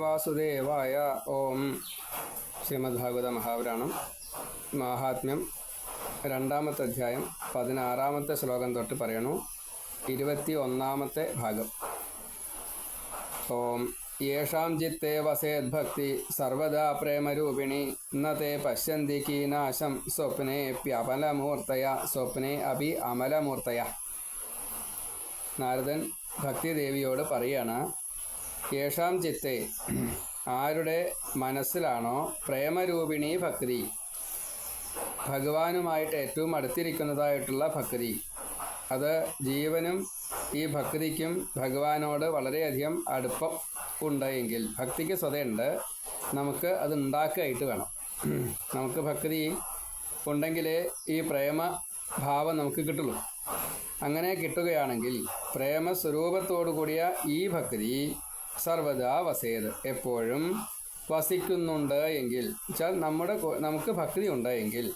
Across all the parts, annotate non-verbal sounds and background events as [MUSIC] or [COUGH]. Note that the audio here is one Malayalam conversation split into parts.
വാസുദേവായ ഓം ശ്രീമദ് ഭാഗവത മഹാപുരാണം മാഹാത്മ്യം രണ്ടാമത്തെ അധ്യായം പതിനാറാമത്തെ ശ്ലോകം തൊട്ട് പറയണു. ഇരുപത്തി ഒന്നാമത്തെ ഭാഗം. ഓം യേഷാം ചിത്തേ വസേദ്ഭക്തി സർവദാ പ്രേമരൂപിണി നേ പശ്യന്തി കീനാശം സ്വപ്നേപ്യമലമൂർത്തയ സ്വപ്നെ അഭി അമലമൂർത്തയ. നാരദൻ ഭക്തിദേവിയോട് പറയാണ് യേഷാം ചിത്തെ ആരുടെ മനസ്സിലാണോ പ്രേമരൂപിണി ഭക്തി? ഭഗവാനുമായിട്ട് ഏറ്റവും അടുത്തിരിക്കുന്നതായിട്ടുള്ള ഭക്തി. അത് ജീവനും ഈ ഭക്തിക്കും ഭഗവാനോട് വളരെയധികം അടുപ്പം ഉണ്ടെങ്കിൽ ഭക്തിക്ക് സ്വതയുണ്ട്. നമുക്ക് അത് ഉണ്ടാക്കുകയായിട്ട് വേണം. നമുക്ക് ഭക്തി ഉണ്ടെങ്കിലേ ഈ പ്രേമ ഭാവം നമുക്ക് കിട്ടുള്ളൂ. അങ്ങനെ കിട്ടുകയാണെങ്കിൽ പ്രേമസ്വരൂപത്തോടു കൂടിയ ഈ ഭക്തി സർവദാ വസേത് എപ്പോഴും വസിക്കുന്നുണ്ട് എങ്കിൽ വെച്ചാൽ നമ്മുടെ നമുക്ക് ഭക്തി ഉണ്ട് എങ്കിൽ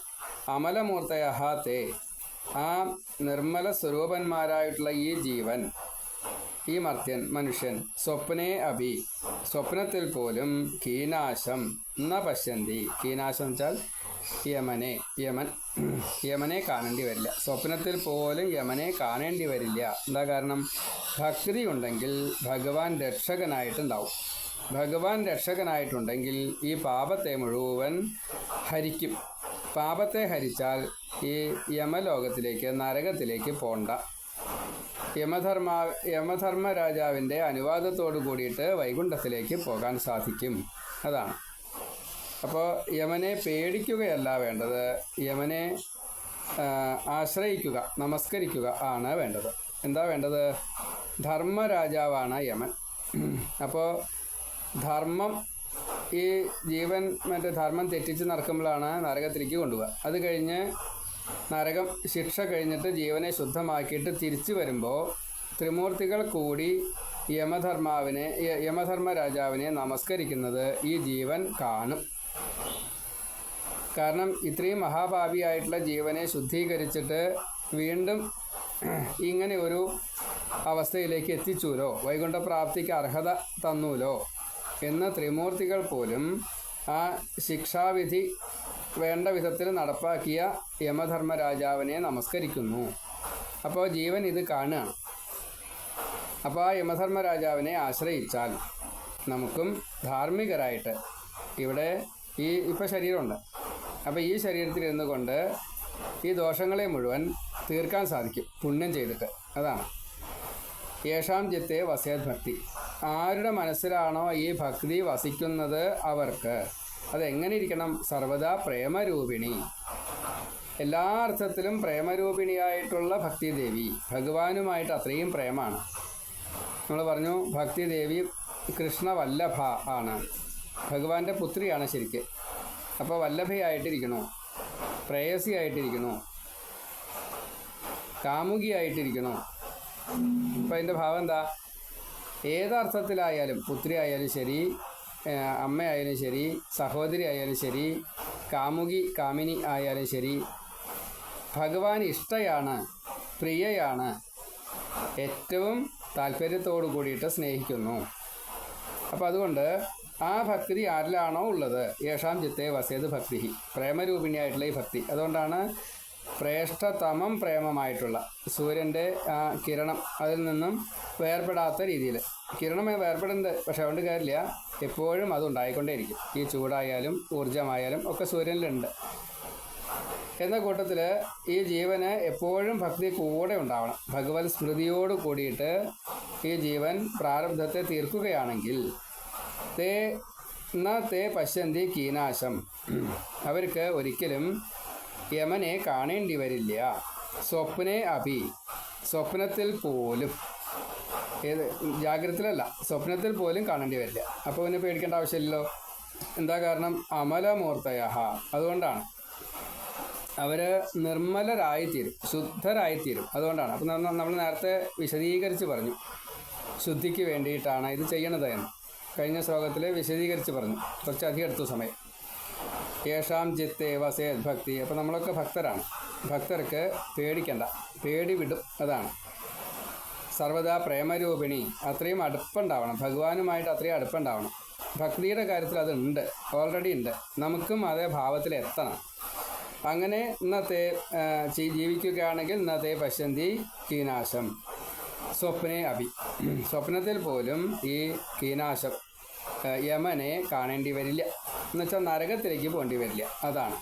അമലമൂർത്തയഹ തേ ആ നിർമ്മല സ്വരൂപന്മാരായിട്ടുള്ള ഈ ജീവൻ ഈ മർത്യൻ മനുഷ്യൻ സ്വപ്നേ അഭി സ്വപ്നത്തിൽ പോലും കീനാശം ന പശ്യന്തി. കീനാശം വെച്ചാൽ യമനെ യമൻ യമനെ കാണേണ്ടി വരില്ല. സ്വപ്നത്തിൽ പോലും യമനെ കാണേണ്ടി വരില്ല. എന്താ കാരണം? ഭക്തി ഉണ്ടെങ്കിൽ ഭഗവാൻ രക്ഷകനായിട്ടുണ്ടാവും. ഭഗവാൻ രക്ഷകനായിട്ടുണ്ടെങ്കിൽ ഈ പാപത്തെ മുഴുവൻ ഹരിക്കും. പാപത്തെ ഹരിച്ചാൽ ഈ യമലോകത്തിലേക്ക് നരകത്തിലേക്ക് പോണ്ട. യമധർമ്മ യമധർമ്മ രാജാവിന്റെ അനുവാദത്തോടു കൂടിയിട്ട് വൈകുണ്ഠത്തിലേക്ക് പോകാൻ സാധിക്കും. അതാണ്. അപ്പോൾ യമനെ പേടിക്കുകയല്ല വേണ്ടത്. യമനെ ആശ്രയിക്കുക നമസ്കരിക്കുക ആണ് വേണ്ടത്. എന്താ വേണ്ടത്? ധർമ്മരാജാവാണ് യമൻ. അപ്പോൾ ധർമ്മം ഈ ജീവൻ മറ്റേ ധർമ്മം തെറ്റിച്ച് നടക്കുമ്പോഴാണ് നരകത്തിലേക്ക് കൊണ്ടുപോകുക അത് കഴിഞ്ഞ് നരകം ശിക്ഷ കഴിഞ്ഞിട്ട് ജീവനെ ശുദ്ധമാക്കിയിട്ട് തിരിച്ചു വരുമ്പോൾ ത്രിമൂർത്തികൾ കൂടി യമധർമാവിനെ യമധർമ്മ രാജാവിനെ നമസ്കരിക്കുന്നത് ഈ ജീവൻ കാണും. കാരണം ഇത്രയും മഹാഭാവിയായിട്ടുള്ള ജീവനെ ശുദ്ധീകരിച്ചിട്ട് വീണ്ടും ഇങ്ങനെ ഒരു അവസ്ഥയിലേക്ക് എത്തിച്ചൂലോ വൈകുണ്ഠപ്രാപ്തിക്ക് അർഹത തന്നൂലോ? എന്ന് ത്രിമൂർത്തികൾ പോലും ആ ശിക്ഷാവിധി വേണ്ട വിധത്തിൽ നടപ്പാക്കിയ യമധർമ്മരാജാവിനെ നമസ്കരിക്കുന്നു. അപ്പോൾ ജീവൻ ഇത് കാണുകയാണ്. അപ്പോൾ ആ യമധർമ്മരാജാവിനെ ആശ്രയിച്ചാൽ നമുക്കും ധാർമ്മികരായിട്ട് ഇവിടെ ഈ ഇപ്പോൾ ശരീരമുണ്ട്. അപ്പോൾ ഈ ശരീരത്തിൽ ഇരുന്നു കൊണ്ട് ഈ ദോഷങ്ങളെ മുഴുവൻ തീർക്കാൻ സാധിക്കും പുണ്യം ചെയ്തിട്ട്. അതാണ്. യേഷാം ചിത്തെ വസേത് ഭക്തി ആരുടെ മനസ്സിലാണോ ഈ ഭക്തി വസിക്കുന്നത് അവർക്ക്? അതെങ്ങനെ ഇരിക്കണം സർവദാ പ്രേമരൂപിണി. എല്ലാ അർത്ഥത്തിലും പ്രേമരൂപിണിയായിട്ടുള്ള ഭക്തിദേവി. ഭഗവാനുമായിട്ട് അത്രയും പ്രേമാണ്. നമ്മൾ പറഞ്ഞു ഭക്തിദേവി കൃഷ്ണവല്ലഭ ആണ്. ഭഗവാന്റെ പുത്രിയാണ് ശരിക്ക്. അപ്പോൾ വല്ലഭയായിട്ടിരിക്കണോ? പ്രേയസിയായിട്ടിരിക്കണോ? കാമുകിയായിട്ടിരിക്കണോ? അപ്പോൾ അതിന്റെ ഭാവം എന്താ? ഏതർത്ഥത്തിലായാലും പുത്രി ആയാലും ശരി അമ്മയായാലും ശരി സഹോദരി ആയാലും ശരി കാമുകി കാമിനി ആയാലും ശരി ഭഗവാൻ ഇഷ്ടയാണ് പ്രിയയാണ് ഏറ്റവും താല്പര്യത്തോടു കൂടിയിട്ട് സ്നേഹിക്കുന്നു. അപ്പോൾ അതുകൊണ്ട് ആ ഭക്തി ആരിലാണോ ഉള്ളത്? യേശാം ചിത്തെ വസേത് ഭക്തി പ്രേമരൂപിണിയായിട്ടുള്ള ഈ ഭക്തി. അതുകൊണ്ടാണ് ശ്രേഷ്ഠതമം പ്രേമമായിട്ടുള്ള സൂര്യന്റെ ആ കിരണം അതിൽ നിന്നും വേർപെടാത്ത രീതിയിൽ. കിരണമേ വേർപെടുന്നുണ്ട് പക്ഷെ അതുകൊണ്ട് കാര്യമില്ല. എപ്പോഴും അത് ഉണ്ടായിക്കൊണ്ടേയിരിക്കും. ഈ ചൂടായാലും ഊർജമായാലും ഒക്കെ സൂര്യനിലുണ്ട്. എന്ന കൂട്ടത്തിൽ ഈ ജീവന് എപ്പോഴും ഭക്തി കൂടെ ഉണ്ടാവണം. ഭഗവത് സ്മൃതിയോട് കൂടിയിട്ട് ഈ ജീവൻ പ്രാരബ്ധത്തെ തീർക്കുകയാണെങ്കിൽ തേ ന തേ പശ്യന്തി കീനാശം. അവർക്ക് ഒരിക്കലും യമനെ കാണേണ്ടി വരില്ല. സ്വപ്നെ അഭി. സ്വപ്നത്തിൽ പോലും. ഏത് ജാഗ്രതയിലല്ല സ്വപ്നത്തിൽ പോലും കാണേണ്ടി വരില്ല. അപ്പോൾ പിന്നെ പേടിക്കേണ്ട ആവശ്യമില്ലല്ലോ. എന്താ കാരണം? അമലമൂർത്തയഹ. അതുകൊണ്ടാണ്. അവർ നിർമ്മലരായിത്തീരും. ശുദ്ധരായിത്തീരും. അതുകൊണ്ടാണ്. അപ്പം നമ്മൾ നേരത്തെ വിശദീകരിച്ച് പറഞ്ഞു. ശുദ്ധിക്ക് വേണ്ടിയിട്ടാണ് ഇത് ചെയ്യണത് എന്ന്. കഴിഞ്ഞ ശ്ലോകത്തിൽ വിശദീകരിച്ച് പറഞ്ഞു. കുറച്ചധികം എടുത്തു സമയം. യേഷാം ചിത്തേ വസേത് ഭക്തി. അപ്പോൾ നമ്മളൊക്കെ ഭക്തരാണ്. ഭക്തർക്ക് പേടിക്കണ്ട. പേടി വിടും. അതാണ്. സർവദാ പ്രേമരൂപിണി അത്രയും അടുപ്പുണ്ടാവണം. ഭഗവാനുമായിട്ട് അത്രയും അടുപ്പുണ്ടാവണം. ഭക്തിയുടെ കാര്യത്തിൽ അതുണ്ട്. ഓൾറെഡി ഉണ്ട്. നമുക്കും അതേ ഭാവത്തിൽ എത്തണം. അങ്ങനെ ഇന്നത്തെ ജീവിക്കുകയാണെങ്കിൽ ഇന്നത്തെ പശ്യന്തി കീനാശം. സ്വപ്നെ അഭി. സ്വപ്നത്തിൽ പോലും ഈ കീനാശം യമനെ കാണേണ്ടി വരില്ല. എന്നുവെച്ചാൽ നരകത്തിലേക്ക് പോകേണ്ടി വരില്ല. അതാണ്.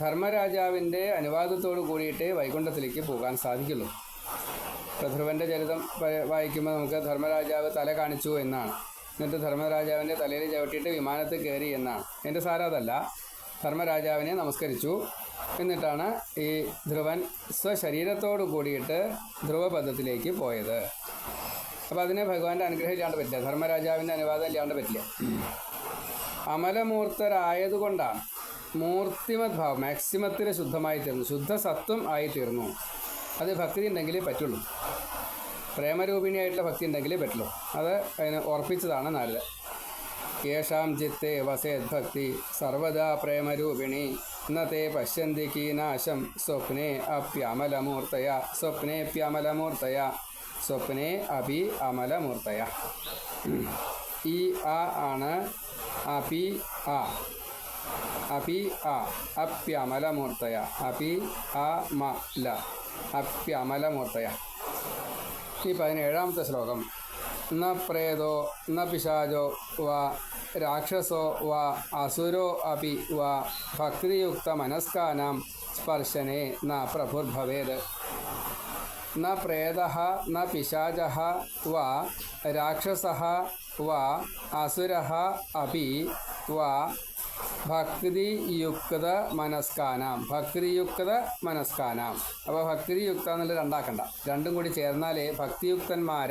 ധർമ്മരാജാവിന്റെ അനുവാദത്തോടു കൂടിയിട്ട് വൈകുണ്ഠത്തിലേക്ക് പോകാൻ സാധിക്കുള്ളൂ ഇപ്പോൾ ചരിതം വായിക്കുമ്പോൾ നമുക്ക് ധർമ്മരാജാവ് തല കാണിച്ചു എന്നാണ്. എന്നിട്ട് ധർമ്മരാജാവിന്റെ തലയിൽ ചവിട്ടിയിട്ട് വിമാനത്തിൽ കയറി എന്നാണ്. എന്റെ സാരം അതല്ല. ധർമ്മരാജാവിനെ നമസ്കരിച്ചു. എന്നിട്ടാണ് ഈ ധ്രുവൻ സ്വശരീരത്തോടു കൂടിയിട്ട് ധ്രുവപദത്തിലേക്ക് പോയത്. അപ്പോൾ അതിനെ ഭഗവാന്റെ അനുഗ്രഹം ഇല്ലാണ്ട് പറ്റില്ല. ധർമ്മരാജാവിന്റെ അനുവാദം ഇല്ലാണ്ട് പറ്റില്ല. അമലമൂർത്തരായതുകൊണ്ടാണ് മൂർത്തിമത് ഭാവം മാക്സിമത്തിൽ ശുദ്ധമായി തീർന്നു. ശുദ്ധ സത്വം ആയി തീർന്നു. അത് ഭക്തി ഉണ്ടെങ്കിലേ പറ്റുള്ളൂ. പ്രേമരൂപിണിയായിട്ടുള്ള ഭക്തി ഉണ്ടെങ്കിലേ പറ്റുള്ളൂ. അത് അതിന് ഉറപ്പിച്ചതാണ് നല്ലത്. യേഷാം ചിത്തെ വസേദ്ഭക്തി സർവദാ പ്രേമരൂപിണി. ഇന്നത്തെ പശ്യന്തി കീനാശം സ്വപ്നെ അപ്യമലമൂർത്തയ സ്വപ്നേപ്യമലമൂർത്തയ സ്വപ്നെ അപി അമലമൂർത്തയ ഈ ആ ആണ് അപി ആ അപി ആ അപ്യമലമൂർത്തയ അപി ആ മ ല അപ്യമലമൂർത്തയ ഈ പതിനേഴാമത്തെ ശ്ലോകം ന പ്രേതോ ന പിശാചോ വാ രാക്ഷസോ വാ അസുരോ അപി വാ ഭക്തിയുക്ത മനസ്കാനാം സ്പർശനേ ന പ്രഭുർഭവേത്. ന പ്രേത ന പിശാച വാ രാക്ഷസ വാ അസുര അപി വാ ഭക്തിയുക്ത മനസ്കാനാം ഭക്തിയുക്ത മനസ്കാനാം അപ്പോൾ ഭക്തിയുക്ത എന്നുള്ള രണ്ടാക്കണ്ട. രണ്ടും കൂടി ചേർന്നാലേ ഭക്തിയുക്തന്മാർ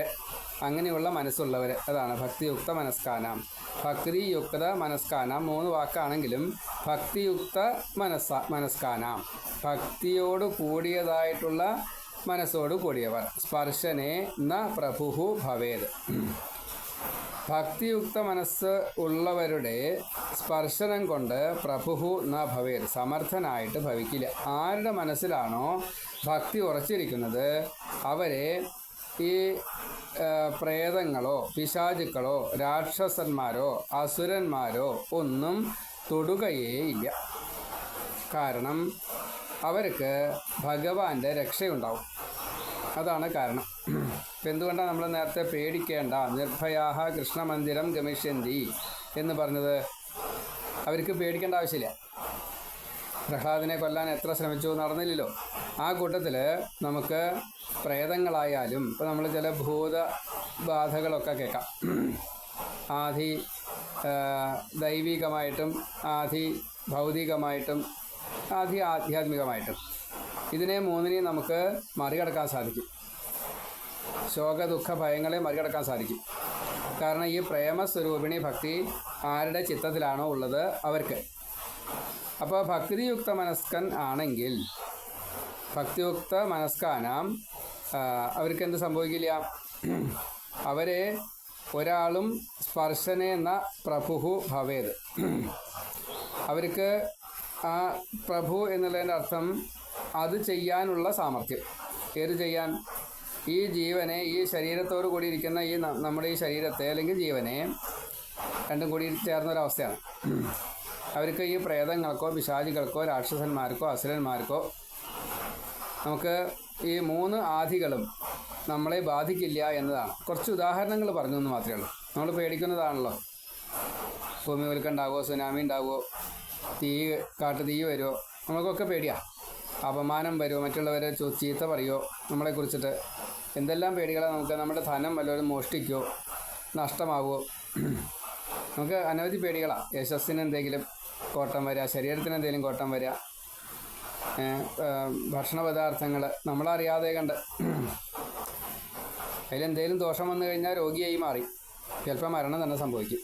അങ്ങനെയുള്ള മനസ്സുള്ളവർ അതാണ് ഭക്തിയുക്ത മനസ്കാനം. ഭക്തി ഭക്തിയുക്ത മനസ്കാനം. മൂന്ന് വാക്കാണെങ്കിലും ഭക്തിയുക്ത മനസ്സ മനസ്കാനം. ഭക്തിയോട് കൂടിയതായിട്ടുള്ള മനസ്സോട് കൂടിയവർ. സ്പർശനെ ന പ്രഭുഹു ഭവേത്. ഭക്തിയുക്ത മനസ്സ് ഉള്ളവരുടെ സ്പർശനം കൊണ്ട് പ്രഭുഹു ന ഭവേത്. സമർത്ഥനായിട്ട് ഭവിക്കില്ല. ആരുടെ മനസ്സിലാണോ ഭക്തി ഉറച്ചിരിക്കുന്നത് അവരെ ഈ പ്രേതങ്ങളോ പിശാചുക്കളോ രാക്ഷസന്മാരോ അസുരന്മാരോ ഒന്നും തൊടുകയേ ഇല്ല. കാരണം അവർക്ക് ഭഗവാന്റെ രക്ഷയുണ്ടാവും. അതാണ് കാരണം. ഇപ്പം എന്തുകൊണ്ടാണ് നമ്മൾ നേരത്തെ പേടിക്കേണ്ട? നിർഭയാഹ കൃഷ്ണമന്ദിരം ഗമിഷ്യന്തി എന്ന് പറഞ്ഞത്? അവർക്ക് പേടിക്കേണ്ട ആവശ്യമില്ല. പ്രഹ്ലാദിനെ കൊല്ലാൻ എത്ര ശ്രമിച്ചു നടന്നില്ലല്ലോ ആ കൂട്ടത്തിൽ നമുക്ക് പ്രേതങ്ങളായാലും ഇപ്പോൾ നമ്മൾ ചില ഭൂതബാധകളൊക്കെ കേൾക്കാം. ആധി ദൈവികമായിട്ടും ആധി ഭൗതികമായിട്ടും ആധി ആധ്യാത്മികമായിട്ടും. ഇതിനെ മൂന്നിനെയും നമുക്ക് മറികടക്കാൻ സാധിക്കും. ശോക ദുഃഖ ഭയങ്ങളെ മറികടക്കാൻ സാധിക്കും. കാരണം ഈ പ്രേമസ്വരൂപിണി ഭക്തി ആരുടെ ചിത്തത്തിലാണോ ഉള്ളത് അവർക്ക്. അപ്പോൾ ഭക്തിയുക്ത മനസ്കൻ ആണെങ്കിൽ ഭക്തിയുക്ത മനസ്കാനാം. അവർക്ക് എന്ത് സംഭവിക്കില്ല? അവരെ ഒരാളും സ്പർശനെ എന്ന പ്രഭുഹു ഭവേത്. അവർക്ക് ആ പ്രഭു എന്നുള്ളതിന്റെ അർത്ഥം അത് ചെയ്യാനുള്ള സാമർഥ്യം. ഏത് ചെയ്യാൻ? ഈ ജീവനെ ഈ ശരീരത്തോട് കൂടിയിരിക്കുന്ന ഈ നമ്മുടെ ഈ ശരീരത്തെ അല്ലെങ്കിൽ ജീവനെ രണ്ടും കൂടി ചേർന്നൊരവസ്ഥയാണ് അവർക്ക് ഈ പ്രേതങ്ങൾക്കോ പിശാചികൾക്കോ രാക്ഷസന്മാർക്കോ അസുരന്മാർക്കോ നമുക്ക് ഈ മൂന്ന് ആധികളും നമ്മളെ ബാധിക്കില്ല എന്നതാണ്. കുറച്ച് ഉദാഹരണങ്ങൾ പറഞ്ഞു എന്ന് മാത്രമേ ഉള്ളൂ. നമ്മൾ പേടിക്കുന്നതാണല്ലോ. ഭൂമി കുലുക്കം ഉണ്ടാവുമോ സുനാമി ഉണ്ടാവുമോ തീ കാട്ട് തീ വരുമോ നമുക്കൊക്കെ പേടിയാ. അപമാനം വരുമോ മറ്റുള്ളവരെ ചീത്ത പറയുമോ നമ്മളെക്കുറിച്ചിട്ട് എന്തെല്ലാം പേടികളാണ് നമുക്ക്? നമ്മുടെ ധനം വല്ലവരും മോഷ്ടിക്കുമോ നഷ്ടമാവുമോ നമുക്ക് അനവധി പേടികളാണ് യശസ്സിന് എന്തെങ്കിലും കോട്ടം വരിക ശരീരത്തിന് എന്തെങ്കിലും കോട്ടം വരിക ഭക്ഷണ പദാർത്ഥങ്ങൾ നമ്മളറിയാതെ കണ്ട് അതിലെന്തെങ്കിലും ദോഷം വന്നു കഴിഞ്ഞാൽ രോഗിയായി മാറി. ചിലപ്പോൾ മരണം തന്നെ സംഭവിക്കും.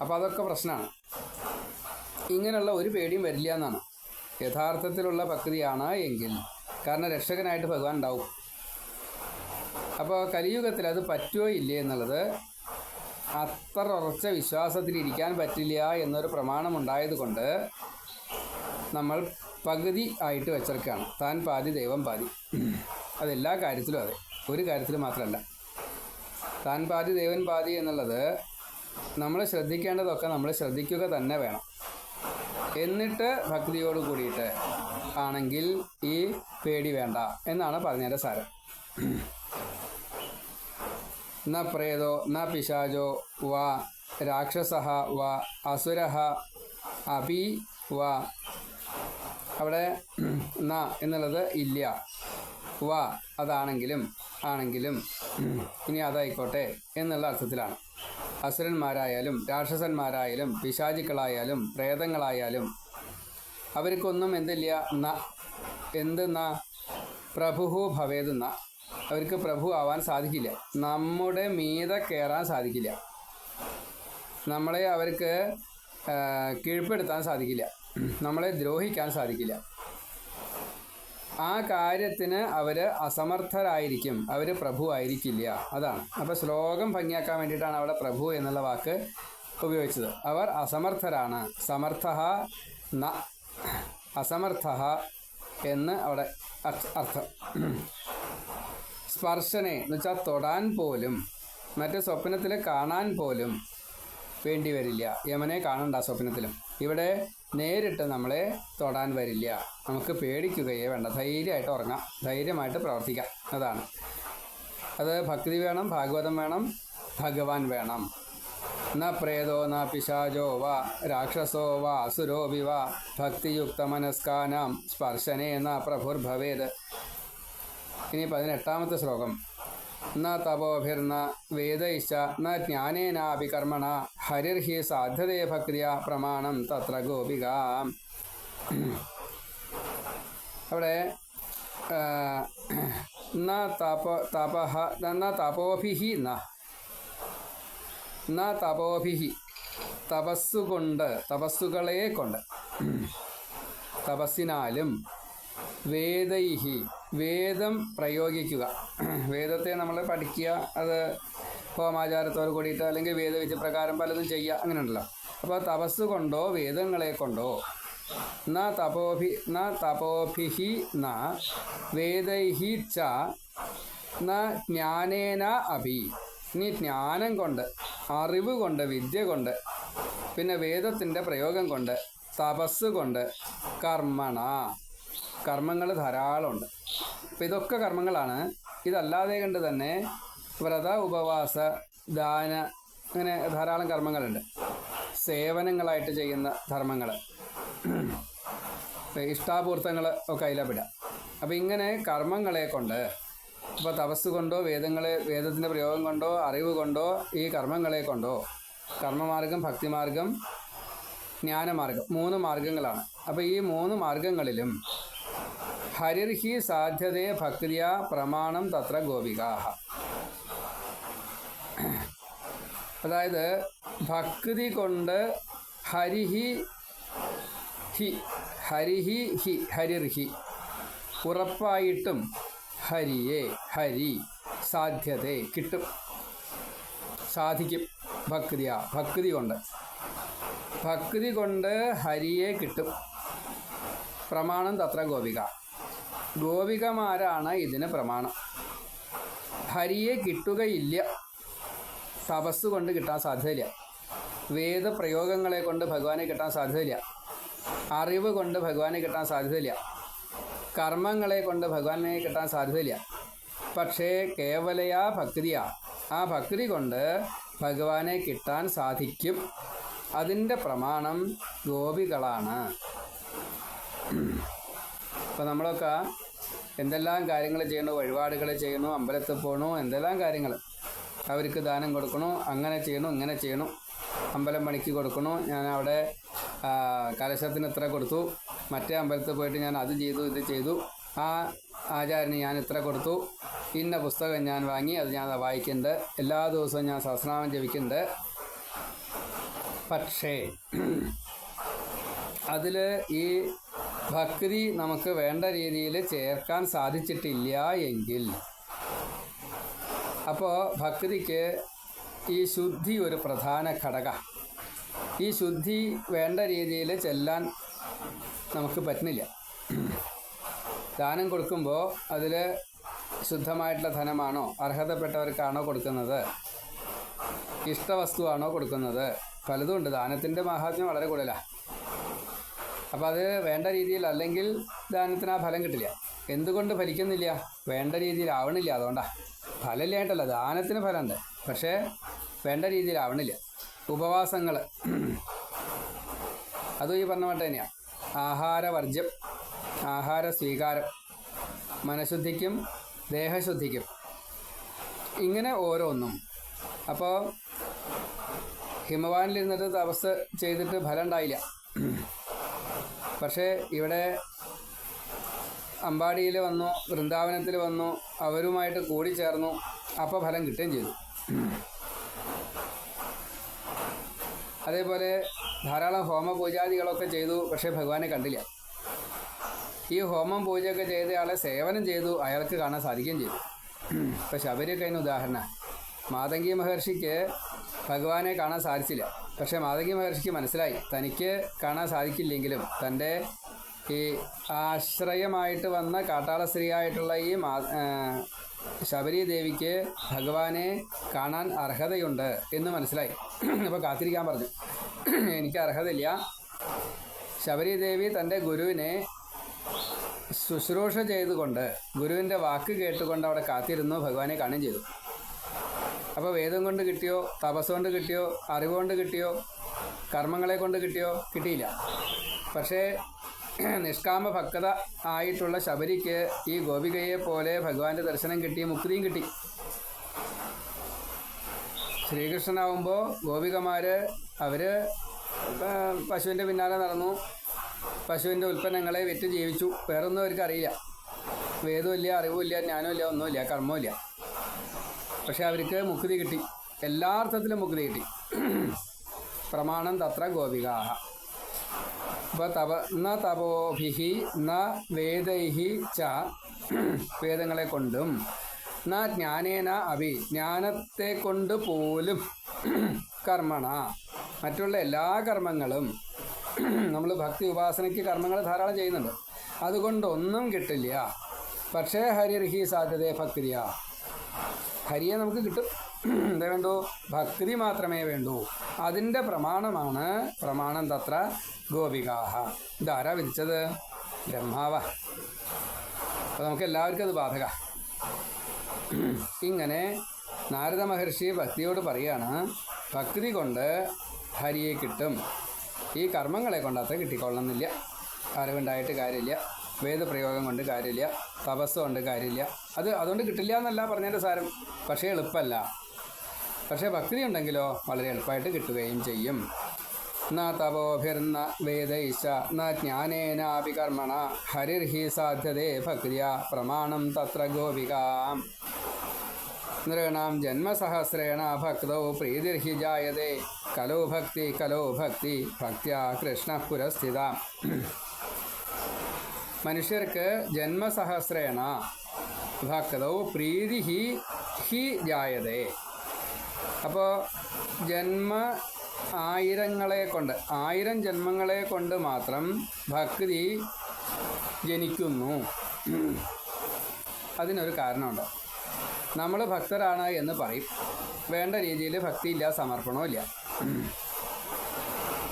അപ്പോൾ അതൊക്കെ പ്രശ്നമാണ് ഇങ്ങനെയുള്ള ഒരു പേടിയും വരില്ല എന്നാണ്. യഥാർത്ഥത്തിലുള്ള ഭക്തിയാണ് എങ്കിൽ കാരണം രക്ഷകനായിട്ട് ഭഗവാൻ ഉണ്ടാവും. അപ്പോൾ കലിയുഗത്തിൽ അത് പറ്റുമോ ഇല്ലേ എന്നുള്ളത് അത്ര ഉറച്ച വിശ്വാസത്തിൽ ഇരിക്കാൻ പറ്റില്ല എന്നൊരു പ്രമാണമുണ്ടായതുകൊണ്ട് നമ്മൾ പകുതി ആയിട്ട് വെച്ചിരിക്കുകയാണ് താൻ പാതി ദൈവം പാതി. അതെല്ലാ കാര്യത്തിലും അതെ. ഒരു കാര്യത്തിൽ മാത്രമല്ല. താൻ പാതി ദൈവൻ പാതി എന്നുള്ളത് നമ്മൾ ശ്രദ്ധിക്കേണ്ടതൊക്കെ നമ്മൾ ശ്രദ്ധിക്കുക തന്നെ വേണം. എന്നിട്ട് ഭക്തിയോട് കൂടിയിട്ട് ആണെങ്കിൽ ഈ പേടി വേണ്ട എന്നാണ് പറഞ്ഞതിന്റെ സാരം. ന പ്രേതോ ന പിശാചോ വ രാക്ഷസ വ അസുര അപി വ. അവിടെ ന എന്നുള്ളത് ഇല്ല. വ അതാണെങ്കിലും ആണെങ്കിലും ഇനി അതായിക്കോട്ടെ എന്നുള്ള അർത്ഥത്തിലാണ്. അസുരന്മാരായാലും രാക്ഷസന്മാരായാലും പിശാചുക്കളായാലും പ്രേതങ്ങളായാലും അവർക്കൊന്നും എന്തില്ല ന എന്ത് ന? പ്രഭുഹു ഭവേത് ന. അവർക്ക് പ്രഭു ആവാൻ സാധിക്കില്ല. നമ്മുടെ മീതെ കയറാൻ സാധിക്കില്ല. നമ്മളെ അവർക്ക് കീഴ്പ്പെടുത്താൻ സാധിക്കില്ല. നമ്മളെ ദ്രോഹിക്കാൻ സാധിക്കില്ല. ആ കാര്യത്തിന് അവർ അസമർത്ഥരായിരിക്കും. അവർ പ്രഭു ആയിരിക്കില്ല. അതാണ്. അപ്പോൾ ശ്ലോകം ഭംഗിയാക്കാൻ വേണ്ടിയിട്ടാണ് അവിടെ പ്രഭു എന്നുള്ള വാക്ക് ഉപയോഗിച്ചത്. അവർ അസമർത്ഥരാണ്. സമർത്ഥ ന അസമർത്ഥ എന്ന് അവിടെ അർത്ഥം. സ്പർശനെ എന്ന് വെച്ചാൽ തൊടാൻ പോലും മറ്റേ സ്വപ്നത്തിൽ കാണാൻ പോലും വേണ്ടി വരില്ല യമനെ കാണണ്ട സ്വപ്നത്തിലും. ഇവിടെ നേരിട്ട് നമ്മളെ തൊടാൻ വരില്ല. നമുക്ക് പേടിക്കുകയേ വേണ്ട. ധൈര്യമായിട്ട് ഉറങ്ങാം. ധൈര്യമായിട്ട് പ്രവർത്തിക്കാം. അതാണ്. അത് ഭക്തി വേണം ഭാഗവതം വേണം ഭഗവാൻ വേണം. ന പ്രേതോ ന പിശാചോ വ രാക്ഷസോ വ അസുരോപി വ ഭക്തിയുക്തമനസ്കാനാം. സ്പർശനേ ന പ്രഭുർഭവേത്. ഇനി പതിനെട്ടാമത്തെ ശ്ലോകം. ന തപോഭിർന വേദൈശ്ച ന ജ്ഞാനേനാപി കർമ്മണ ഹരിർഹി സാധ്യതേ ഭക്രിയ പ്രമാണം തത്ര ഗോപിക. അവിടെ ന തപ തപഹ ന തപോഭിഹി ന. തപോഭിഹി തപസ്സുകൊണ്ട് തപസ്സുകളെ കൊണ്ട്. തപസ്സിനാലും വേദൈഹി വേദം പ്രയോഗിക്കുക. വേദത്തെ നമ്മൾ പഠിക്കുക അത് ഹോമാചാരത്തോട് കൂടിയിട്ട് അല്ലെങ്കിൽ വേദവിധി പ്രകാരം പലതും ചെയ്യുക അങ്ങനെ ഉണ്ടല്ലോ അപ്പോൾ തപസ് കൊണ്ടോ വേദങ്ങളെ കൊണ്ടോ ന തപോഭി ന തപോഭിഹി ന വേദൈഹി ച ന ജ്ഞാനേന അഭി. നീ ജ്ഞാനം കൊണ്ട് അറിവ് കൊണ്ട് വിദ്യ കൊണ്ട് പിന്നെ വേദത്തിന്റെ പ്രയോഗം കൊണ്ട് തപസ് കൊണ്ട് കർമ്മണ. കർമ്മങ്ങൾ ധാരാളമുണ്ട്. അപ്പം ഇതൊക്കെ കർമ്മങ്ങളാണ്. ഇതല്ലാതെ കണ്ട് തന്നെ വ്രത ഉപവാസ ദാന അങ്ങനെ ധാരാളം കർമ്മങ്ങളുണ്ട്. സേവനങ്ങളായിട്ട് ചെയ്യുന്ന ധർമ്മങ്ങൾ. ഇഷ്ടാപൂർത്തങ്ങൾ ഒക്കെ അതിലപ്പെടാം അപ്പം ഇങ്ങനെ കർമ്മങ്ങളെ കൊണ്ട് ഇപ്പോൾ തപസ് കൊണ്ടോ വേദങ്ങളെ വേദത്തിന്റെ പ്രയോഗം കൊണ്ടോ അറിവ് കൊണ്ടോ ഈ കർമ്മങ്ങളെ കൊണ്ടോ കർമ്മമാർഗം ഭക്തിമാർഗം ജ്ഞാനമാർഗം മൂന്ന് മാർഗങ്ങളാണ്. അപ്പോൾ ഈ മൂന്ന് മാർഗങ്ങളിലും ഹരിർഹി സാധ്യതയെ ഭക്തിയ പ്രമാണം തത്ര ഗോപികാഹ. അതായത് ഭക്തി കൊണ്ട് ഹരിഹി ഹി ഹരിഹി ഹി ഹരിർഹി. ഉറപ്പായിട്ടും ഹരിയെ ഹരി സാധ്യത കിട്ടും. സാധിക്കും ഭക്തിയ ഭക്തി കൊണ്ട്. ഭക്തി കൊണ്ട് ഹരിയെ കിട്ടും. പ്രമാണം തത്ര ഗോപിക ഗോപികമാരാണ് ഇതിന് പ്രമാണം. ഹരിയെ കിട്ടുകയില്ല. തപസ് കൊണ്ട് കിട്ടാൻ സാധ്യതയില്ല. വേദപ്രയോഗങ്ങളെ കൊണ്ട് ഭഗവാനെ കിട്ടാൻ സാധ്യതയില്ല. അറിവ് കൊണ്ട് ഭഗവാനെ കിട്ടാൻ സാധ്യതയില്ല. കർമ്മങ്ങളെ കൊണ്ട് ഭഗവാനെ കിട്ടാൻ സാധ്യതയില്ല. പക്ഷേ കേവലയാ ഭക്തിയാ. ആ ഭക്തി കൊണ്ട് ഭഗവാനെ കിട്ടാൻ സാധിക്കും. അതിന്റെ പ്രമാണം ഗോപികളാണ്. ഇപ്പം നമ്മളൊക്കെ എന്തെല്ലാം കാര്യങ്ങൾ ചെയ്യണോ വഴിപാടുകൾ ചെയ്യണു അമ്പലത്തിൽ പോകണു എന്തെല്ലാം കാര്യങ്ങൾ. അവർക്ക് ദാനം കൊടുക്കണു അങ്ങനെ ചെയ്യണു ഇങ്ങനെ ചെയ്യണു അമ്പലം പണിക്ക് കൊടുക്കണു. ഞാൻ അവിടെ കലശത്തിന് ഇത്ര കൊടുത്തു. മറ്റേ അമ്പലത്തിൽ പോയിട്ട് ഞാൻ അത് ചെയ്തു ഇത് ചെയ്തു. ആ ആചാര്യന് ഞാൻ ഇത്ര കൊടുത്തു. ഇന്ന പുസ്തകം ഞാൻ വാങ്ങി അത് ഞാൻ വായിക്കുന്നുണ്ട്. എല്ലാ ദിവസവും ഞാൻ സഹസ്രനാമം ജപിക്കുന്നുണ്ട്. പക്ഷേ അതിൽ ഈ ഭക്തി നമുക്ക് വേണ്ട രീതിയിൽ ചേർക്കാൻ സാധിച്ചിട്ടില്ല എങ്കിൽ. അപ്പോൾ ഭക്തിക്ക് ഈ ശുദ്ധി ഒരു പ്രധാന ഘടക. ഈ ശുദ്ധി വേണ്ട രീതിയിൽ ചെല്ലാൻ നമുക്ക് പറ്റുന്നില്ല. ദാനം കൊടുക്കുമ്പോൾ അതിൽ ശുദ്ധമായിട്ടുള്ള ധനമാണോ? അർഹതപ്പെട്ടവർക്കാണോ കൊടുക്കുന്നത്? ഇഷ്ടവസ്തുവാണോ കൊടുക്കുന്നത്? പലതും ഉണ്ട് ദാനത്തിന്റെ മഹാത്മ്യം വളരെ കൂടുതലാണ് അപ്പോൾ അത് വേണ്ട രീതിയിൽ അല്ലെങ്കിൽ ദാനത്തിന് ആ ഫലം കിട്ടില്ല. എന്തുകൊണ്ട് ഫലിക്കുന്നില്ല? വേണ്ട രീതിയിൽ ആവണില്ല. അതുകൊണ്ടാണ് ഫലമില്ലായിട്ടല്ല ദാനത്തിന് ഫലമുണ്ട്. പക്ഷേ വേണ്ട രീതിയിൽ ആവണില്ല. ഉപവാസങ്ങൾ അതും ഈ പറഞ്ഞ മട്ട് തന്നെയാണ് ആഹാരവർജ്യം ആഹാര സ്വീകാരം മനഃശുദ്ധിക്കും ദേഹശുദ്ധിക്കും. ഇങ്ങനെ ഓരോന്നും. അപ്പോൾ ഹിമവാനിലിരുന്നിട്ട് തപസ് ചെയ്തിട്ട് ഫലം ഉണ്ടായില്ല. പക്ഷേ ഇവിടെ അമ്പാടിയിൽ വന്നു വൃന്ദാവനത്തിൽ വന്നു അവരുമായിട്ട് കൂടിച്ചേർന്നു. അപ്പോൾ ഫലം കിട്ടുകയും ചെയ്തു. അതേപോലെ ധാരാളം ഹോമ പൂജാദികളൊക്കെ ചെയ്തു പക്ഷേ ഭഗവാനെ കണ്ടില്ല. ഈ ഹോമം പൂജയൊക്കെ ചെയ്തയാളെ സേവനം ചെയ്തു അയാൾക്ക് കാണാൻ സാധിക്കുകയും ചെയ്തു. ഇപ്പം ശബരിയൊക്കെ അതിന് ഉദാഹരണം മാതങ്കി മഹർഷിക്ക് ഭഗവാനെ കാണാൻ സാധിച്ചില്ല. പക്ഷേ മാതങ്കി മഹർഷിക്ക് മനസ്സിലായി. തനിക്ക് കാണാൻ സാധിക്കില്ലെങ്കിലും തന്റെ ഈ ആശ്രയമായിട്ട് വന്ന കാട്ടാള സ്ത്രീയായിട്ടുള്ള ഈ മാ ശബരി ദേവിക്ക് ഭഗവാനെ കാണാൻ അർഹതയുണ്ട് എന്ന് മനസ്സിലായി. അപ്പോൾ കാത്തിരിക്കാൻ പറഞ്ഞു. എനിക്ക് അർഹതയില്ല. ശബരി ദേവി തന്റെ ഗുരുവിനെ ശുശ്രൂഷ ചെയ്തുകൊണ്ട് ഗുരുവിന്റെ വാക്ക് കേട്ടുകൊണ്ട് അവിടെ കാത്തിരുന്നു ഭഗവാനെ കാണുകയും ചെയ്തു. അപ്പോൾ വേദം കൊണ്ട് കിട്ടിയോ തപസ് കൊണ്ട് കിട്ടിയോ അറിവ് കൊണ്ട് കിട്ടിയോ കർമ്മങ്ങളെ കൊണ്ട് കിട്ടിയോ കിട്ടിയില്ല. പക്ഷേ നിഷ്കാമ ഭക്തത ആയിട്ടുള്ള ശബരിക്ക് ഈ ഗോപികയെ പോലെ ഭഗവാന്റെ ദർശനം കിട്ടി മുക്തിയും കിട്ടി. ശ്രീകൃഷ്ണനാവുമ്പോൾ ഗോപികമാർ അവർ പശുവിന്റെ പിന്നാലെ നടന്നു. പശുവിന്റെ ഉൽപ്പന്നങ്ങളെ വിറ്റ് ജീവിച്ചു. വേറൊന്നും അവർക്ക് അറിയില്ല. വേദമില്ല അറിവുമില്ല ജ്ഞാനമില്ല ഒന്നുമില്ല കർമ്മമില്ല പക്ഷെ അവർക്ക് മുക്തി കിട്ടി. എല്ലാ അർത്ഥത്തിലും മുക്തി കിട്ടി. പ്രമാണം തത്ര ഗോപികാഹ. അപ്പോൾ തപ ന തപോഭിഹി ന വേദൈഹി ച വേദങ്ങളെ കൊണ്ടും ന ജ്ഞാനേന അഭി ജ്ഞാനത്തെ കൊണ്ട് പോലും കർമ്മണ. മറ്റുള്ള എല്ലാ കർമ്മങ്ങളും നമ്മൾ ഭക്തി ഉപാസനയ്ക്ക് കർമ്മങ്ങൾ ധാരാളം ചെയ്യുന്നുണ്ട്. അതുകൊണ്ടൊന്നും കിട്ടില്ല. പക്ഷേ ഹരിർഹി സാധ്യതയെ ഭക്തിരിയ ഹരിയെ നമുക്ക് കിട്ടും. [CLEARS THROAT] എന്താ വേണ്ടു ഭക്തി മാത്രമേ വേണ്ടൂ. അതിന്റെ പ്രമാണമാണ് പ്രമാണം തത്ര ഗോപികാഹ. ഇതാരാ വിധിച്ചത് ബ്രഹ്മാവ. അപ്പോൾ നമുക്ക് എല്ലാവർക്കും അത് ബാധക. ഇങ്ങനെ നാരദ മഹർഷി ഭക്തിയോട് പറയാണ് ഭക്തി കൊണ്ട് ഹരിയെ കിട്ടും. ഈ കർമ്മങ്ങളെ കൊണ്ടത്ര അത്ര കിട്ടിക്കൊള്ളണമെന്നില്ല. അറിവുണ്ടായിട്ട് കാര്യമില്ല. വേദപ്രയോഗം കൊണ്ട് കാര്യമില്ല തപസ് കൊണ്ട് കാര്യമില്ല. അത് അതുകൊണ്ട് കിട്ടില്ല എന്നല്ല പറഞ്ഞതിന്റെ സാരം പക്ഷേ എളുപ്പമല്ല പക്ഷേ ഭക്തി ഉണ്ടെങ്കിലോ വളരെ എളുപ്പമായിട്ട് കിട്ടുകയും ചെയ്യും. ന തപോഭിർന്ന വേദൈശ ന ജ്ഞാനേനാപി കർമ്മണ ഹരിർഹി സാധ്യതേ ഭക്തിയ പ്രമാണം തത്ര ഗോപികാം. നൃണാം ജന്മസഹസ്രേണ ഭക്തൗ പ്രീതിർഹി ജായതേ കലോ ഭക്തി കലോ ഭക്തി ഭക്തിയ കൃഷ്ണ പുരസ്ഥിത. മനുഷ്യർക്ക് ജന്മസഹസ്രേണ. ഭക്തൗ പ്രീതി ഹി ഹി ജായതേ. അപ്പോൾ ജന്മ ആയിരങ്ങളെ കൊണ്ട് ആയിരം ജന്മങ്ങളെ കൊണ്ട് മാത്രം ഭക്തി ജനിക്കുന്നു. അതിനൊരു കാരണമുണ്ട്. നമ്മൾ ഭക്തരാണ് എന്ന് പറയും. വേണ്ട രീതിയിൽ ഭക്തിയില്ല സമർപ്പണമില്ല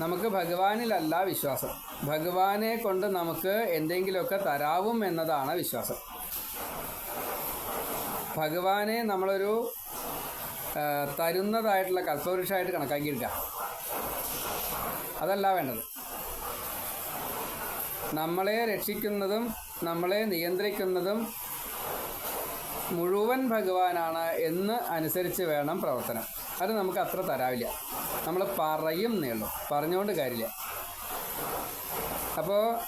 നമുക്ക് ഭഗവാനിലല്ല വിശ്വാസം. ഭഗവാനെ കൊണ്ട് നമുക്ക് എന്തെങ്കിലുമൊക്കെ തരാവും എന്നതാണ് വിശ്വാസം. ഭഗവാനെ നമ്മളൊരു തരുന്നതായിട്ടുള്ള കൽപ്പവൃക്ഷമായിട്ട് കണക്കാക്കിയെടുക്കുക അതല്ല വേണ്ടത്. നമ്മളെ രക്ഷിക്കുന്നതും നമ്മളെ നിയന്ത്രിക്കുന്നതും മുഴുവൻ ഭഗവാനാണ് എന്ന് അനുസരിച്ച് വേണം പ്രവർത്തനം. അത് നമുക്ക് അത്ര തരാവില്ല. നമ്മൾ പറയും നേളും പറഞ്ഞുകൊണ്ട് കാര്യമില്ല. അപ്പോൾ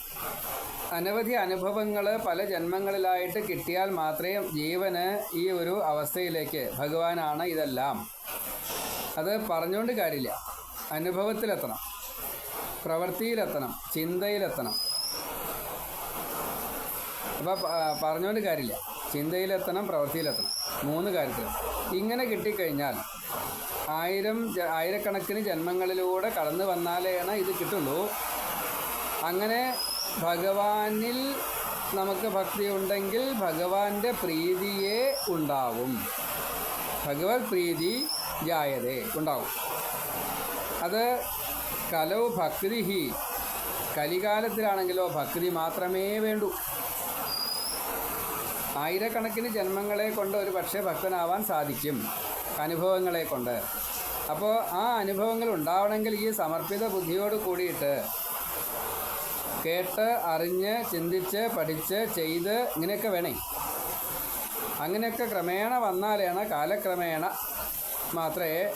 അനവധി അനുഭവങ്ങൾ പല ജന്മങ്ങളിലായിട്ട് കിട്ടിയാൽ മാത്രമേ ജീവന് ഈ ഒരു അവസ്ഥയിലേക്ക് ഭഗവാനാണ് ഇതെല്ലാം. അത് പറഞ്ഞുകൊണ്ട് കാര്യമില്ല. അനുഭവത്തിലെത്തണം. പ്രവൃത്തിയിലെത്തണം. ചിന്തയിലെത്തണം. അപ്പോൾ പറഞ്ഞുകൊണ്ട് കാര്യമില്ല. ചിന്തയിലെത്തണം പ്രവൃത്തിയിലെത്തണം. മൂന്ന് കാര്യത്തിൽ ഇങ്ങനെ കിട്ടിക്കഴിഞ്ഞാൽ ആയിരം ആയിരക്കണക്കിന് ജന്മങ്ങളിലൂടെ കടന്നു വന്നാലേണ് ഇത് കിട്ടുള്ളൂ. അങ്ങനെ ഭഗവാനിൽ നമുക്ക് ഭക്തി ഉണ്ടെങ്കിൽ ഭഗവാന്റെ പ്രീതിയെ ഉണ്ടാവും. ഭഗവത് പ്രീതി ജായതേ ഉണ്ടാവും. അത് കലവ് ഭക്തി കലികാലത്തിലാണെങ്കിലോ ഭക്തി മാത്രമേ വേണ്ടൂ. ആയിരക്കണക്കിന് ജന്മങ്ങളെ കൊണ്ട് ഒരു പക്ഷേ ഭക്തനാവാൻ സാധിക്കും അനുഭവങ്ങളെ കൊണ്ട്. അപ്പോൾ ആ അനുഭവങ്ങൾ ഉണ്ടാവണമെങ്കിൽ ഈ സമർപ്പിത ബുദ്ധിയോട് കൂടിയിട്ട് കേട്ട് അറിഞ്ഞ് ചിന്തിച്ച് പഠിച്ച് ചെയ്ത് ഇങ്ങനെയൊക്കെ വേണേ. അങ്ങനെയൊക്കെ ക്രമേണ വന്നാലാണ് കാലക്രമേണ മാത്രമേ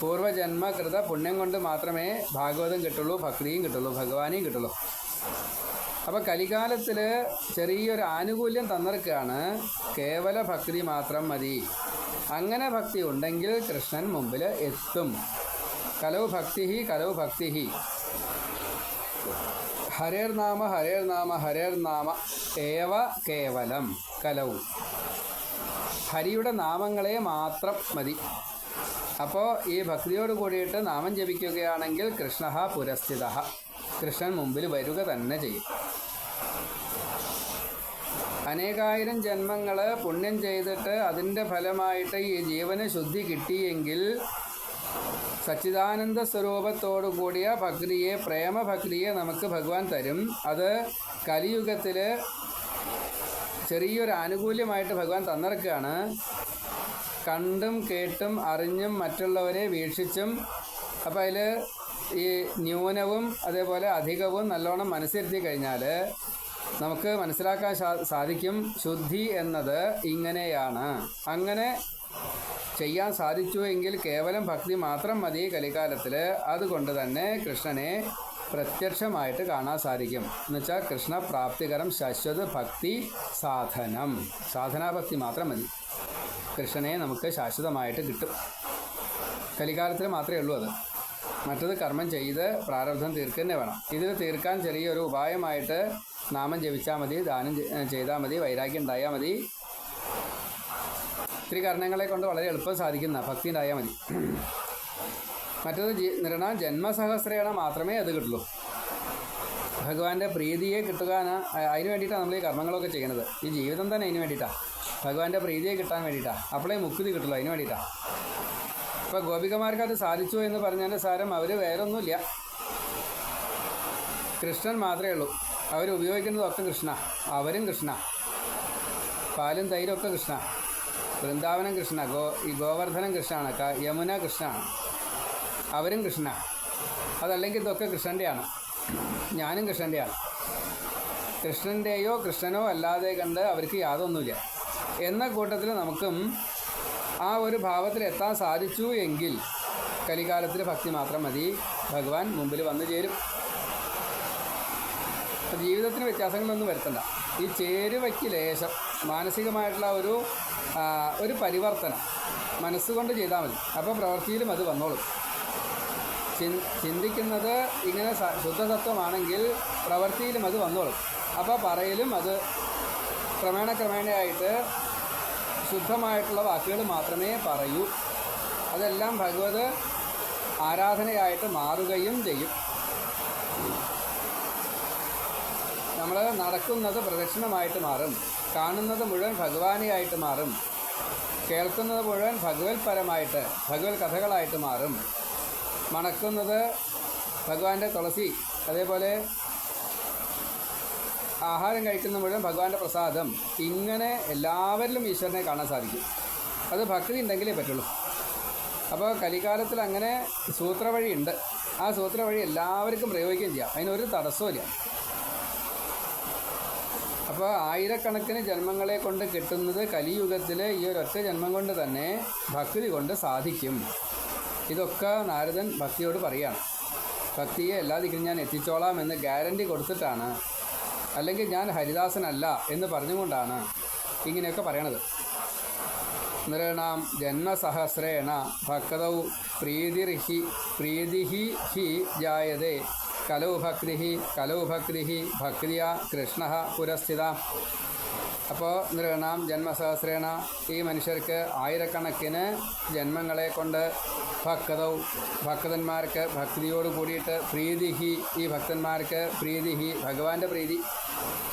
പൂർവജന്മകൃത പുണ്യം കൊണ്ട് മാത്രമേ ഭാഗവതം കിട്ടുള്ളൂ ഭക്തിയും കിട്ടുള്ളൂ ഭഗവാനെയും കിട്ടുള്ളൂ. അപ്പോൾ കലികാലത്തിൽ ചെറിയൊരു ആനുകൂല്യം തന്നിരിക്കുകയാണ്. കേവല ഭക്തി മാത്രം മതി. അങ്ങനെ ഭക്തി ഉണ്ടെങ്കിൽ കൃഷ്ണൻ മുമ്പിൽ എത്തും. കലവ് ഭക്തി കലവ് ഭക്തി ഹരേർ നാമ ഹരേർ നാമ ഹരേർ നാമ. ഏവ കേവലം കലവും ഹരിയുടെ നാമങ്ങളെ മാത്രം മതി. അപ്പോൾ ഈ ഭക്തിയോട് കൂടിയിട്ട് നാമം ജപിക്കുകയാണെങ്കിൽ കൃഷ്ണ പുരസ്ഥിത കൃഷ്ണൻ മുമ്പിൽ വരിക തന്നെ ചെയ്യും. അനേകായിരം ജന്മങ്ങൾ പുണ്യം ചെയ്തിട്ട് അതിന്റെ ഫലമായിട്ട് ഈ ജീവന് ശുദ്ധി കിട്ടിയെങ്കിൽ സച്ചിദാനന്ദ സ്വരൂപത്തോടു കൂടിയ ഭക്തിയെ പ്രേമഭക്തിയെ നമുക്ക് ഭഗവാൻ തരും. അത് കലിയുഗത്തിൽ ചെറിയൊരു ആനുകൂല്യമായിട്ട് ഭഗവാൻ തന്നിറക്കുകയാണ് കണ്ടും കേട്ടും അറിഞ്ഞും മറ്റുള്ളവരെ വീക്ഷിച്ചും. അപ്പോൾ അതിൽ ഈ ന്യൂനവും അതേപോലെ അധികവും നല്ലോണം മനസ്സിരുത്തി കഴിഞ്ഞാൽ നമുക്ക് മനസ്സിലാക്കാൻ സാധിക്കും ശുദ്ധി എന്നത് ഇങ്ങനെയാണ്. അങ്ങനെ ചെയ്യാൻ സാധിച്ചു എങ്കിൽ കേവലം ഭക്തി മാത്രം മതി കലികാലത്തിൽ അതുകൊണ്ട് തന്നെ കൃഷ്ണനെ പ്രത്യക്ഷമായിട്ട് കാണാൻ സാധിക്കും. എന്നുവെച്ചാൽ കൃഷ്ണ പ്രാപ്തികരം ശാശ്വത ഭക്തി സാധനം. സാധനാഭക്തി മാത്രം മതി. കൃഷ്ണനെ നമുക്ക് ശാശ്വതമായിട്ട് കിട്ടും. കലികാലത്തിൽ മാത്രമേ ഉള്ളൂ അത്. മറ്റത് കർമ്മം ചെയ്ത് പ്രാരബ്ധം തീർക്കുന്നേ വേണം. ഇതിൽ തീർക്കാൻ ചെറിയൊരു ഉപായമായിട്ട് നാമം ജപിച്ചാൽ മതി ദാനം ചെയ്താൽ മതി വൈരാഗ്യം ഉണ്ടായാൽ മതി. ഇത്തിരി കാരണങ്ങളെ കൊണ്ട് വളരെ എളുപ്പം സാധിക്കുന്ന ഭക്തി ഉണ്ടായാൽ മതി. മറ്റത് ജി നൃണ ജന്മസഹസ്രേണ മാത്രമേ അത് കിട്ടുള്ളൂ. ഭഗവാന്റെ പ്രീതിയെ കിട്ടുക അതിന് വേണ്ടിയിട്ടാണ് നമ്മൾ ഈ കർമ്മങ്ങളൊക്കെ ചെയ്യുന്നത്. ഈ ജീവിതം തന്നെ അതിന് വേണ്ടിയിട്ടാണ് ഭഗവാന്റെ പ്രീതിയെ കിട്ടാൻ വേണ്ടിയിട്ടാണ് അപ്പോഴേ മുക്തി കിട്ടുള്ളൂ അതിന് വേണ്ടിയിട്ടാണ് ഇപ്പോൾ ഗോപികമാർക്ക് അത് സാധിച്ചു എന്ന് പറഞ്ഞതിന്റെ സാരം അവർ വേറൊന്നുമില്ല. കൃഷ്ണൻ മാത്രമേ ഉള്ളൂ. അവർ ഉപയോഗിക്കുന്നതൊക്കെ കൃഷ്ണ. അവരും കൃഷ്ണ. പാലും തൈരും ഒക്കെ കൃഷ്ണ. വൃന്ദാവനം കൃഷ്ണ ഗോ ഈ ഗോവർദ്ധനം കൃഷ്ണാണ് യമുന കൃഷ്ണാണ്. അവരും കൃഷ്ണ. അതല്ലെങ്കിൽ ഇതൊക്കെ കൃഷ്ണന്റെയാണ് ഞാനും കൃഷ്ണന്റെയാണ് കൃഷ്ണന്റെയോ കൃഷ്ണനോ അല്ലാതെ കണ്ട് അവർക്ക് യാതൊന്നുമില്ല. എന്ന കൂട്ടത്തിൽ നമുക്കും ആ ഒരു ഭാവത്തിൽ എത്താൻ സാധിച്ചു എങ്കിൽ കലികാലത്തിൽ ഭക്തി മാത്രം മതി. ഭഗവാൻ മുമ്പിൽ വന്നു ചേരും. ജീവിതത്തിന് വ്യത്യാസങ്ങളൊന്നും വരുത്തണ്ട. ഈ ചേരുവയ്ക്ക് ലേശം മാനസികമായിട്ടുള്ള ഒരു ഒരു പരിവർത്തനം മനസ്സുകൊണ്ട് ചെയ്താൽ മതി. അപ്പോൾ പ്രവൃത്തിയിലും അത് വന്നോളും. ചിന്തിക്കുന്നത് ഇങ്ങനെ ശുദ്ധതത്വമാണെങ്കിൽ പ്രവൃത്തിയിലും അത് വന്നോളും. അപ്പോൾ പറയലും അത് ക്രമേണ ക്രമേണയായിട്ട് ശുദ്ധമായിട്ടുള്ള വാക്കുകൾ മാത്രമേ പറയൂ. അതെല്ലാം ഭഗവത് ആരാധനയായിട്ട് മാറുകയും ചെയ്യും. നമ്മൾ നടക്കുന്നത് പ്രദക്ഷിണമായിട്ട് മാറും. കാണുന്നത് മുഴുവൻ ഭഗവാനെയായിട്ട് മാറും. കേൾക്കുന്നത് മുഴുവൻ ഭഗവത് പരമായിട്ട് ഭഗവത് കഥകളായിട്ട് മാറും. മണക്കുന്നത് ഭഗവാന്റെ തുളസി അതേപോലെ ആഹാരം കഴിക്കുന്ന മുഴുവൻ ഭഗവാന്റെ പ്രസാദം ഇങ്ങനെ എല്ലാവരിലും ഈശ്വരനെ കാണാൻ സാധിക്കും. അത് ഭക്തി ഉണ്ടെങ്കിലേ പറ്റുള്ളൂ. അപ്പോൾ കലികാലത്തിൽ അങ്ങനെ സൂത്രവഴി ഉണ്ട് ആ സൂത്രവഴി എല്ലാവർക്കും പ്രയോഗിക്കുകയും ചെയ്യാം. അതിനൊരു തടസ്സമില്ല അപ്പോൾ ആയിരക്കണക്കിന് ജന്മങ്ങളെ കൊണ്ട് കിട്ടുന്നത് കലിയുഗത്തിൽ ഈ ഒരൊറ്റ ജന്മം കൊണ്ട് തന്നെ ഭക്തി കൊണ്ട് സാധിക്കും. ഇതൊക്കെ നാരദൻ ഭക്തിയോട് പറയുകയാണ് ഭക്തിയെ എല്ലാ ദിക്കും ഞാൻ എത്തിച്ചോളാം എന്ന് ഗ്യാരണ്ടി കൊടുത്തിട്ടാണ് അല്ലെങ്കിൽ ഞാൻ ഹരിദാസനല്ല എന്ന് പറഞ്ഞുകൊണ്ടാണ് ഇങ്ങനെയൊക്കെ പറയണത്. നൃണാം ജന്മസഹസ്രേണ ഭക്തൗ പ്രീതിർഹി പ്രീതിഹി ഹി ജായതേ. കലൗ ഭക്തി കലൗ ഭക്തി ഭക്തിയ കൃഷ്ണ പുരസ്ഥിത. അപ്പോൾ നൃണാം ജന്മസഹസ്രേണ. ഈ മനുഷ്യർക്ക് ആയിരക്കണക്കിന് ജന്മങ്ങളെ കൊണ്ട് ഭക്തവും ഭക്തന്മാർക്ക് ഭക്തിയോട് കൂടിയിട്ട് പ്രീതിഹി ഈ ഭക്തന്മാർക്ക് പ്രീതിഹി ഭഗവാന്റെ പ്രീതി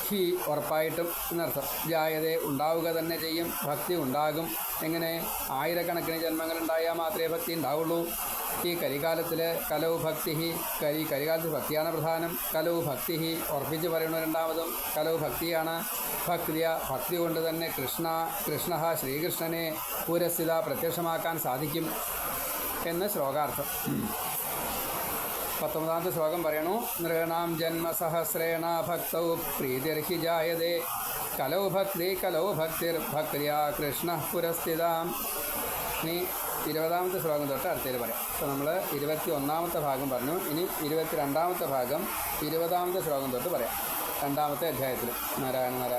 ഹി ഉറപ്പായിട്ടും എന്നർത്ഥം. ജായതെ ഉണ്ടാവുക തന്നെ ചെയ്യും ഭക്തി ഉണ്ടാകും. എങ്ങനെ? ആയിരക്കണക്കിന് ജന്മങ്ങൾ ഉണ്ടായാൽ മാത്രമേ ഭക്തി ഉണ്ടാവുള്ളൂ. ഈ കരികാലത്തിൽ കലൗ ഭക്തി കരി കരികാലത്ത് ഭക്തിയാണ് പ്രധാനം. കലവു ഭക്തി ഉറപ്പിച്ച് പറയുന്ന രണ്ടാമതും. കലൗ ഭക്തിയാണ് ഭക്തിയ ഭക്തി കൊണ്ട് തന്നെ കൃഷ്ണ കൃഷ്ണ ശ്രീകൃഷ്ണനെ പൂരസ്ഥിത പ്രത്യക്ഷമാക്കാൻ സാധിക്കും എന്ന് ശ്ലോകാർത്ഥം. പത്തൊമ്പതാമത്തെ ശ്ലോകം പറയണു. നൃണാം ജന്മസഹസ്രേണ ഭക്തൗ പ്രീതിർഹി ജായതേ. കലൗ ഭക്തി കലൗ ഭക്തിർ ഭക്തിയാ കൃഷ്ണ പുരസ്ഥിതാം ഇനി ഇരുപതാമത്തെ ശ്ലോകം തൊട്ട് അടുത്തതിൽ പറയാം. അപ്പോൾ നമ്മൾ ഇരുപത്തി ഒന്നാമത്തെ ഭാഗം പറഞ്ഞു. ഇനി ഇരുപത്തി രണ്ടാമത്തെ ഭാഗം ഇരുപതാമത്തെ ശ്ലോകം തൊട്ട് പറയാം. രണ്ടാമത്തെ അധ്യായത്തിൽ. നാരായണ നാരായണ.